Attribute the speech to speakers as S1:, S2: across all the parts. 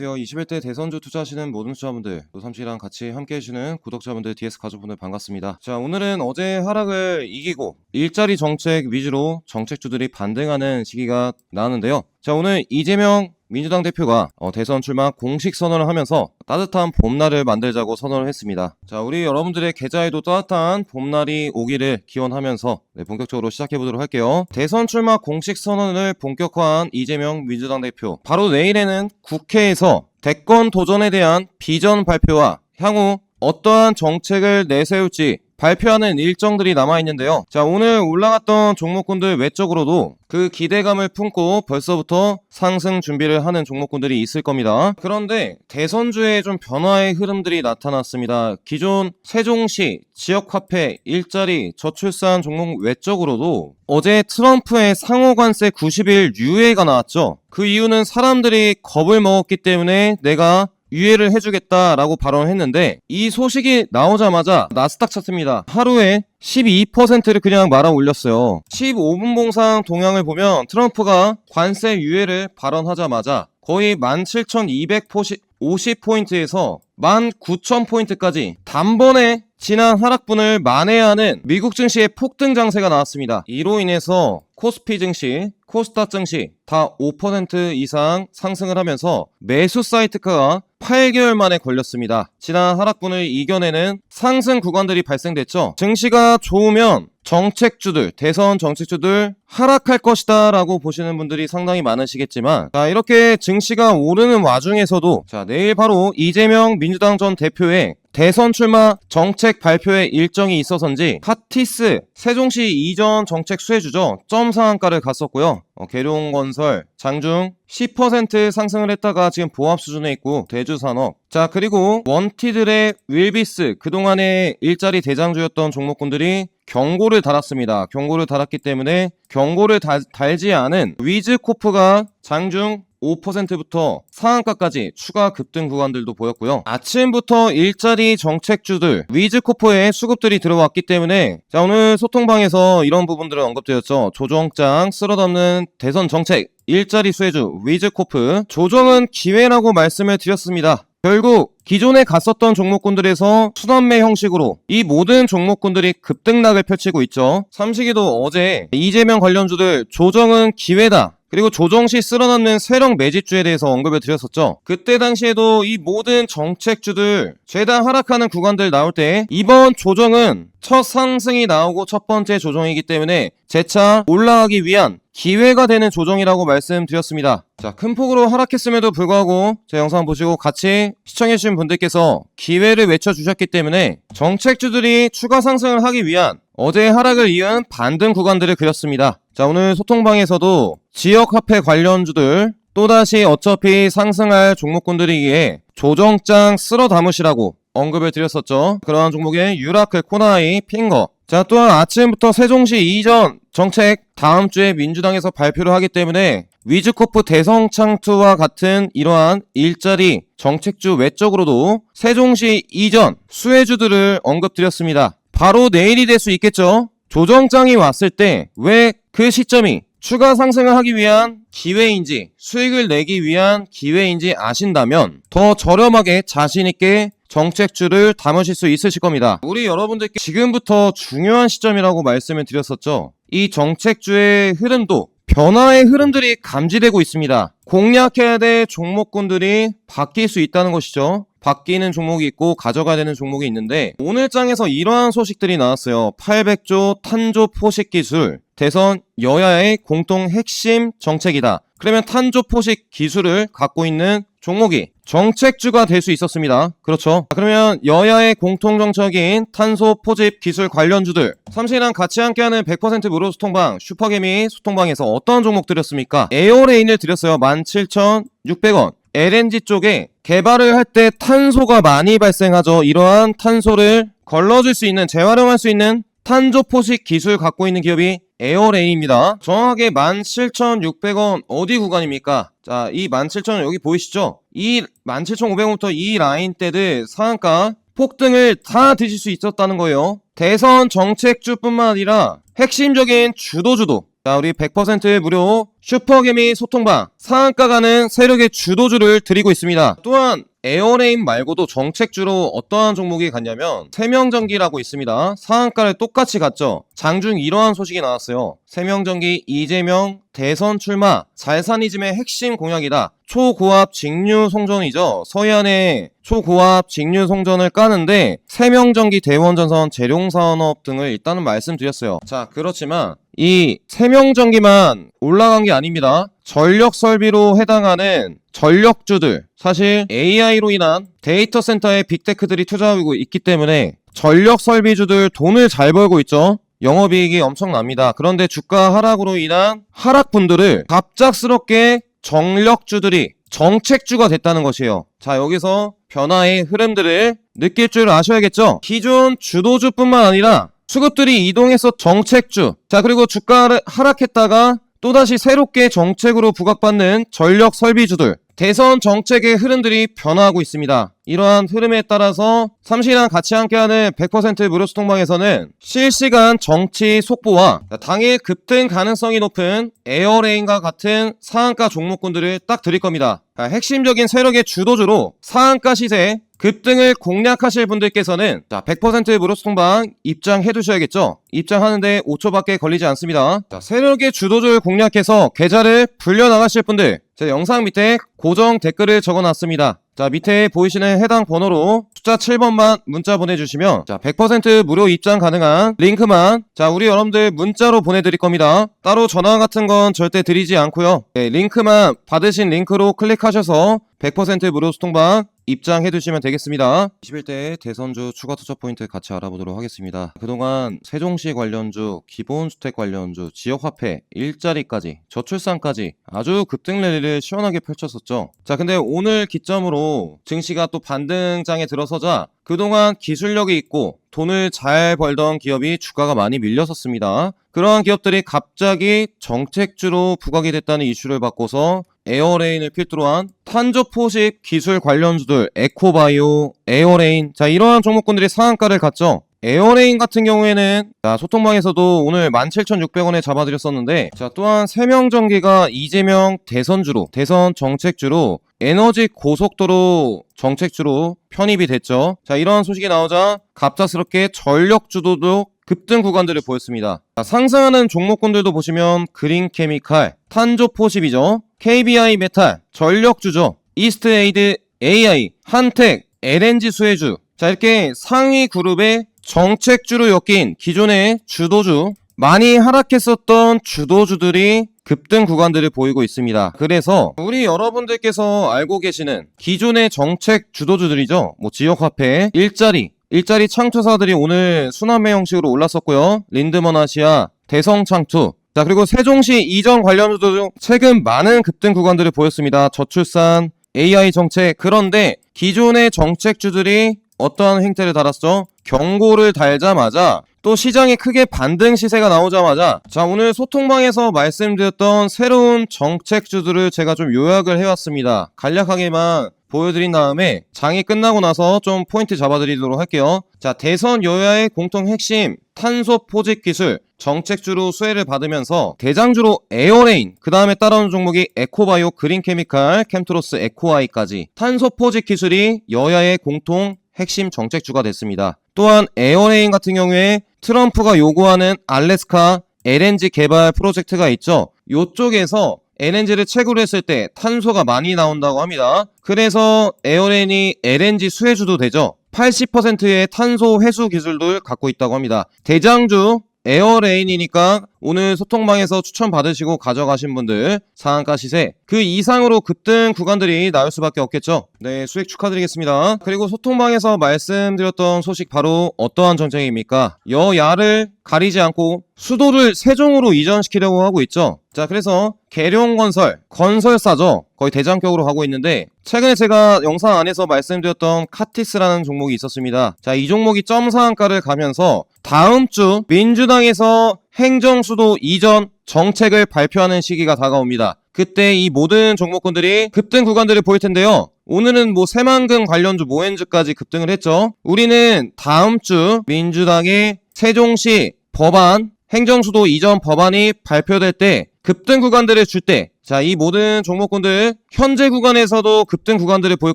S1: 안녕하세요. 21대 대선주 투자하시는 모든 투자분들, 또 삼시랑 같이 함께 해주시는 구독자분들, DS 가족분들 반갑습니다. 자, 오늘은 어제 하락을 이기고 일자리 정책 위주로 정책주들이 반등하는 시기가 나왔는데요. 자, 오늘 이재명 민주당 대표가 어, 대선 출마 공식 선언을 하면서 따뜻한 봄날을 만들자고 선언을 했습니다. 자, 우리 여러분들의 계좌에도 따뜻한 봄날이 오기를 기원하면서 네, 본격적으로 시작해 보도록 할게요. 대선 출마 공식 선언을 본격화한 이재명 민주당 대표. 바로 내일에는 국회에서 대권 도전에 대한 비전 발표와 향후 어떠한 정책을 내세울지 발표하는 일정들이 남아있는데요. 자, 오늘 올라갔던 종목군들 외적으로도 그 기대감을 품고 벌써부터 상승 준비를 하는 종목군들이 있을 겁니다. 그런데 대선주에 좀 변화의 흐름들이 나타났습니다. 기존 세종시, 지역화폐, 일자리, 저출산 종목 외적으로도 어제 트럼프의 상호관세 90일 유예가 나왔죠. 그 이유는 사람들이 겁을 먹었기 때문에 내가 유예를 해주겠다라고 발언했는데 이 소식이 나오자마자 나스닥 차트입니다. 하루에 12%를 그냥 말아 올렸어요. 15분 봉상 동향을 보면 트럼프가 관세 유예를 발언하자마자 거의 17,250포인트에서 19,000포인트까지 단번에 지난 하락분을 만회하는 미국 증시의 폭등 장세가 나왔습니다. 이로 인해서 코스피 증시, 코스닥 증시 다 5% 이상 상승을 하면서 매수 사이트가가 8개월 만에 걸렸습니다. 지난 하락분을 이겨내는 상승 구간들이 발생됐죠. 증시가 좋으면 정책주들, 대선 정책주들 하락할 것이다 라고 보시는 분들이 상당히 많으시겠지만 자 이렇게 증시가 오르는 와중에서도 자 내일 바로 이재명 민주당 전 대표의 대선 출마 정책 발표의 일정이 있어서인지 파티스 세종시 이전 정책 수혜주죠. 점 상한가를 갔었고요. 어, 계룡건설 장중 10% 상승을 했다가 지금 보합 수준에 있고 대주산업. 자 그리고 원티들의 윌비스 그동안의 일자리 대장주였던 종목군들이 경고를 달았습니다. 경고를 달았기 때문에 경고를 달, 달지 않은 위즈코프가 장중 5%부터 상한가까지 추가 급등 구간들도 보였고요. 아침부터 일자리 정책주들 위즈코프에 수급들이 들어왔기 때문에 자 오늘 소통방에서 이런 부분들을 언급드렸죠. 조정장 쓸어담는 대선 정책 일자리 수혜주 위즈코프 조정은 기회라고 말씀을 드렸습니다. 결국 기존에 갔었던 종목군들에서 순환매 형식으로 이 모든 종목군들이 급등락을 펼치고 있죠. 삼식이도 어제 이재명 관련주들 조정은 기회다. 그리고 조정 시 쓸어넣는 세력 매집주에 대해서 언급을 드렸었죠. 그때 당시에도 이 모든 정책주들 죄다 하락하는 구간들 나올 때 이번 조정은 첫 상승이 나오고 첫 번째 조정이기 때문에 재차 올라가기 위한 기회가 되는 조정이라고 말씀드렸습니다. 자, 큰 폭으로 하락했음에도 불구하고 제 영상 보시고 같이 시청해주신 분들께서 기회를 외쳐주셨기 때문에 정책주들이 추가 상승을 하기 위한 어제 하락을 이은 반등 구간들을 그렸습니다. 자, 오늘 소통방에서도 지역 화폐 관련주들 또다시 어차피 상승할 종목군들이기에 조정장 쓸어 담으시라고 언급을 드렸었죠. 그러한 종목의 유라클, 코나이, 핑거. 자, 또한 아침부터 세종시 이전 정책 다음 주에 민주당에서 발표를 하기 때문에 위즈코프 대성창투와 같은 이러한 일자리 정책주 외적으로도 세종시 이전 수혜주들을 언급드렸습니다. 바로 내일이 될 수 있겠죠. 조정장이 왔을 때 왜 그 시점이 추가 상승을 하기 위한 기회인지 수익을 내기 위한 기회인지 아신다면 더 저렴하게 자신있게 정책주를 담으실 수 있으실 겁니다. 우리 여러분들께 지금부터 중요한 시점이라고 말씀을 드렸었죠. 이 정책주의 흐름도 변화의 흐름들이 감지되고 있습니다. 공략해야 될 종목군들이 바뀔 수 있다는 것이죠. 바뀌는 종목이 있고 가져가야 되는 종목이 있는데 오늘 장에서 이러한 소식들이 나왔어요. 800조 탄조 포식 기술 대선 여야의 공통 핵심 정책이다. 그러면 탄조 포식 기술을 갖고 있는 종목이 정책주가 될 수 있었습니다. 그렇죠. 그러면 여야의 공통 정책인 탄소 포집 기술 관련주들 삼신이랑 같이 함께하는 100% 무료 소통방 슈퍼개미 소통방에서 어떤 종목 드렸습니까? 에어레인을 드렸어요. 17,600원. LNG 쪽에 개발을 할 때 탄소가 많이 발생하죠. 이러한 탄소를 걸러줄 수 있는 재활용할 수 있는 탄조 포식 기술 갖고 있는 기업이 에어레인입니다. 정확하게 17,600원 어디 구간입니까? 자, 이 17,000원 여기 보이시죠? 이 17,500원부터 이 라인대들 상한가 폭등을 다 드실 수 있었다는 거예요. 대선 정책주뿐만 아니라 핵심적인 주도주도 자, 우리 100% 무료 슈퍼개미 소통방 상한가 가는 세력의 주도주를 드리고 있습니다. 또한 에어레인 말고도 정책주로 어떠한 종목이 갔냐면 세명전기라고 있습니다. 상한가를 똑같이 갔죠. 장중 이러한 소식이 나왔어요. 세명전기 이재명 대선 출마 잘사니즘의 핵심 공약이다. 초고압 직류 송전이죠. 서해안에 초고압 직류 송전을 까는데 세명전기 대원전선 재룡산업 등을 일단은 말씀드렸어요. 자 그렇지만 이 세명전기만 올라간 게 아닙니다. 전력 설비로 해당하는 전력주들 사실 AI로 인한 데이터 센터에 빅테크들이 투자하고 있기 때문에 전력 설비주들 돈을 잘 벌고 있죠. 영업이익이 엄청납니다. 그런데 주가 하락으로 인한 하락분들을 갑작스럽게 전력주들이 정책주가 됐다는 것이에요. 자, 여기서 변화의 흐름들을 느낄 줄 아셔야겠죠? 기존 주도주뿐만 아니라 수급들이 이동해서 정책주. 자, 그리고 주가를 하락했다가 또다시 새롭게 정책으로 부각받는 전력 설비주들. 대선 정책의 흐름들이 변화하고 있습니다. 이러한 흐름에 따라서 삼시랑 같이 함께하는 100% 무료 소통방에서는 실시간 정치 속보와 당일 급등 가능성이 높은 에어레인과 같은 상한가 종목군들을 딱 드릴 겁니다. 자, 핵심적인 세력의 주도주로 상한가 시세 급등을 공략하실 분들께서는 자, 100% 무료 소통방 입장해 두셔야겠죠? 입장하는데 5초밖에 걸리지 않습니다. 자, 세력의 주도주를 공략해서 계좌를 불려나가실 분들 제 영상 밑에 고정 댓글을 적어놨습니다. 자 밑에 보이시는 해당 번호로 숫자 7번만 문자 보내주시면 자 100% 무료 입장 가능한 링크만 자 우리 여러분들 문자로 보내드릴 겁니다. 따로 전화 같은 건 절대 드리지 않고요. 네, 링크만 받으신 링크로 클릭하셔서 100% 무료 소통방 입장해 두시면 되겠습니다. 21대 대선주 추가 투자 포인트 같이 알아보도록 하겠습니다. 그동안 세종시 관련주, 기본주택 관련주, 지역화폐, 일자리까지, 저출산까지 아주 급등 랠리를 시원하게 펼쳤었죠. 자, 근데 오늘 기점으로 증시가 또 반등장에 들어서자 그동안 기술력이 있고 돈을 잘 벌던 기업이 주가가 많이 밀렸었습니다. 그러한 기업들이 갑자기 정책주로 부각이 됐다는 이슈를 받고서 에어레인을 필두로 한 탄저포식 기술 관련주들 에코바이오, 에어레인 자 이러한 종목군들이 상한가를 갔죠. 에어레인 같은 경우에는 자, 소통방에서도 오늘 17,600원에 잡아드렸었는데 자 또한 세명전기가 이재명 대선주로 대선 정책주로 에너지 고속도로 정책주로 편입이 됐죠. 자 이러한 소식이 나오자 갑작스럽게 전력주도도 급등 구간들을 보였습니다. 자, 상승하는 종목군들도 보시면 그린 케미칼, 탄조 포십이죠. KBI 메탈, 전력주죠. 이스트에이드 AI, 한택, LNG 수혜주. 자 이렇게 상위 그룹의 정책주로 엮인 기존의 주도주 많이 하락했었던 주도주들이 급등 구간들을 보이고 있습니다. 그래서 우리 여러분들께서 알고 계시는 기존의 정책 주도주들이죠. 뭐 지역화폐, 일자리, 일자리 창투사들이 오늘 순환매 형식으로 올랐었고요. 린드먼 아시아, 대성 창투, 자 그리고 세종시 이전 관련 주도 최근 많은 급등 구간들을 보였습니다. 저출산, AI 정책 그런데 기존의 정책주들이 어떠한 행태를 달았죠? 경고를 달자마자 또 시장에 크게 반등 시세가 나오자마자 자 오늘 소통방에서 말씀드렸던 새로운 정책주들을 제가 좀 요약을 해왔습니다. 간략하게만 보여드린 다음에 장이 끝나고 나서 좀 포인트 잡아드리도록 할게요. 자 대선 여야의 공통 핵심 탄소 포집 기술 정책주로 수혜를 받으면서 대장주로 에어레인 그 다음에 따라오는 종목이 에코바이오 그린케미칼 캠트로스 에코아이까지 탄소 포집 기술이 여야의 공통 핵심 정책주가 됐습니다. 또한 에어레인 같은 경우에 트럼프가 요구하는 알래스카 LNG 개발 프로젝트가 있죠. 요쪽에서 LNG를 채굴 했을 때 탄소가 많이 나온다고 합니다. 그래서 에어레인이 LNG 수혜주도 되죠. 80%의 탄소 회수 기술도 갖고 있다고 합니다. 대장주 에어레인이니까 오늘 소통방에서 추천 받으시고 가져가신 분들 상한가 시세 그 이상으로 급등 구간들이 나올 수밖에 없겠죠. 네, 수익 축하드리겠습니다. 그리고 소통방에서 말씀드렸던 소식 바로 어떠한 정책입니까? 여야를 가리지 않고 수도를 세종으로 이전시키려고 하고 있죠. 자, 그래서 계룡건설, 건설사죠. 거의 대장격으로 가고 있는데 최근에 제가 영상 안에서 말씀드렸던 카티스라는 종목이 있었습니다. 자, 이 종목이 점상한가를 가면서 다음 주 민주당에서 행정수도 이전 정책을 발표하는 시기가 다가옵니다. 그때 이 모든 종목군들이 급등 구간들을 보일 텐데요. 오늘은 뭐 새만금 관련주 모엔즈까지 급등을 했죠. 우리는 다음 주 민주당의 세종시 법안 행정수도 이전 법안이 발표될 때 급등 구간들을 줄 때, 자, 이 모든 종목군들 현재 구간에서도 급등 구간들을 보일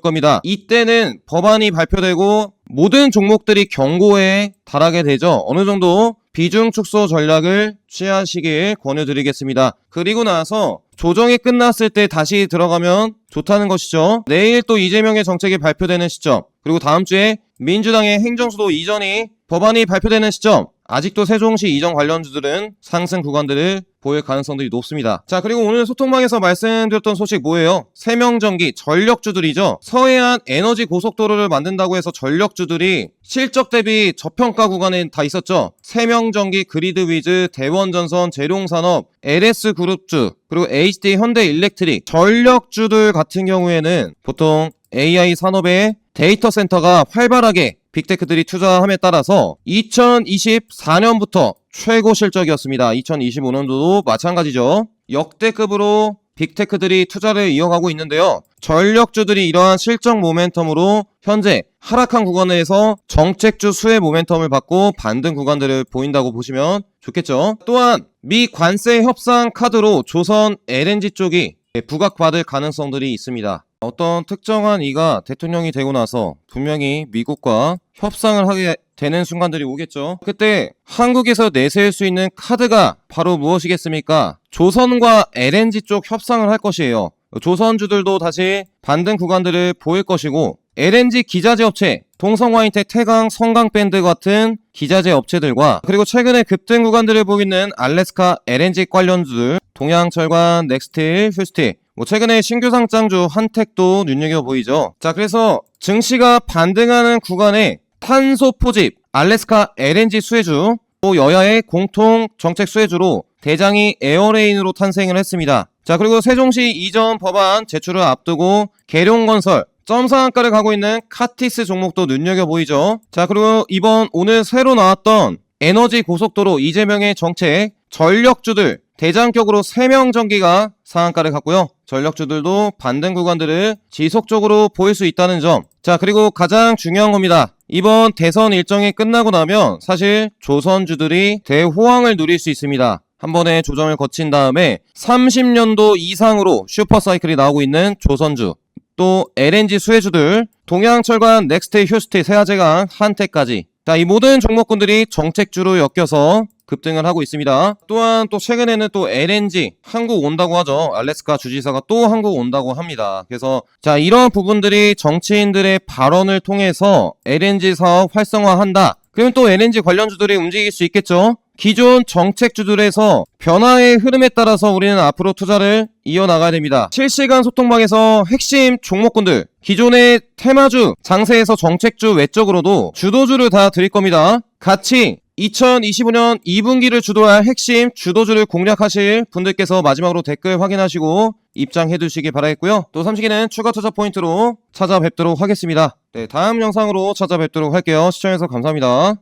S1: 겁니다. 이때는 법안이 발표되고 모든 종목들이 경고에 달하게 되죠. 어느 정도 비중 축소 전략을 취하시길 권유드리겠습니다. 그리고 나서 조정이 끝났을 때 다시 들어가면 좋다는 것이죠. 내일 또 이재명의 정책이 발표되는 시점, 그리고 다음 주에 민주당의 행정수도 이전이 법안이 발표되는 시점, 아직도 세종시 이전 관련주들은 상승 구간들을 보일 가능성들이 높습니다. 자, 그리고 오늘 소통방에서 말씀드렸던 소식 뭐예요? 세명전기 전력주들이죠. 서해안 에너지 고속도로를 만든다고 해서 전력주들이 실적 대비 저평가 구간에 다 있었죠. 세명전기 그리드 위즈 대원전선 재룡산업 LS그룹주 그리고 HD 현대 일렉트릭 전력주들 같은 경우에는 보통 AI 산업의 데이터 센터가 활발하게 빅테크들이 투자함에 따라서 2024년부터 최고 실적이었습니다. 2025년도도 마찬가지죠. 역대급으로 빅테크들이 투자를 이어가고 있는데요. 전력주들이 이러한 실적 모멘텀으로 현재 하락한 구간에서 정책주 수혜 모멘텀을 받고 반등 구간들을 보인다고 보시면 좋겠죠. 또한 미 관세 협상 카드로 조선 LNG 쪽이 부각받을 가능성들이 있습니다. 어떤 특정한 이가 대통령이 되고 나서 분명히 미국과 협상을 하게 되는 순간들이 오겠죠. 그때 한국에서 내세울 수 있는 카드가 바로 무엇이겠습니까? 조선과 LNG 쪽 협상을 할 것이에요. 조선주들도 다시 반등 구간들을 보일 것이고 LNG 기자재 업체 동성화인텍 태강 성강밴드 같은 기자재 업체들과 그리고 최근에 급등 구간들을 보이는 알래스카 LNG 관련주들 동양철관, 넥스틸, 휴스틸 뭐 최근에 신규 상장주 한택도 눈여겨 보이죠. 자 그래서 증시가 반등하는 구간에 탄소 포집 알래스카 LNG 수혜주 또 여야의 공통 정책 수혜주로 대장이 에어레인으로 탄생을 했습니다. 자 그리고 세종시 이전 법안 제출을 앞두고 계룡건설 점상한가를 가고 있는 카티스 종목도 눈여겨 보이죠. 자 그리고 이번 오늘 새로 나왔던 에너지 고속도로 이재명의 정책 전력주들 대장격으로 3명 전기가 상한가를 갔고요. 전력주들도 반등 구간들을 지속적으로 보일 수 있다는 점. 자, 그리고 가장 중요한 겁니다. 이번 대선 일정이 끝나고 나면 사실 조선주들이 대호황을 누릴 수 있습니다. 한 번에 조정을 거친 다음에 30년도 이상으로 슈퍼사이클이 나오고 있는 조선주, 또 LNG 수혜주들, 동양철관, 넥스트, 휴스트, 세아제강, 한테까지. 자, 이 모든 종목군들이 정책주로 엮여서 급등을 하고 있습니다. 또한 또 최근에는 또 LNG 한국 온다고 하죠. 알래스카 주지사가 또 한국 온다고 합니다. 그래서 자 이런 부분들이 정치인들의 발언을 통해서 LNG 사업 활성화한다. 그러면 또 LNG 관련주들이 움직일 수 있겠죠. 기존 정책주들에서 변화의 흐름에 따라서 우리는 앞으로 투자를 이어나가야 됩니다. 실시간 소통방에서 핵심 종목군들, 기존의 테마주, 장세에서 정책주 외적으로도 주도주를 다 드릴 겁니다. 같이 2025년 2분기를 주도할 핵심 주도주를 공략하실 분들께서 마지막으로 댓글 확인하시고 입장해 두시기 바라겠고요. 또 3시기는 추가 투자 포인트로 찾아뵙도록 하겠습니다. 네, 다음 영상으로 찾아뵙도록 할게요. 시청해주셔서 감사합니다.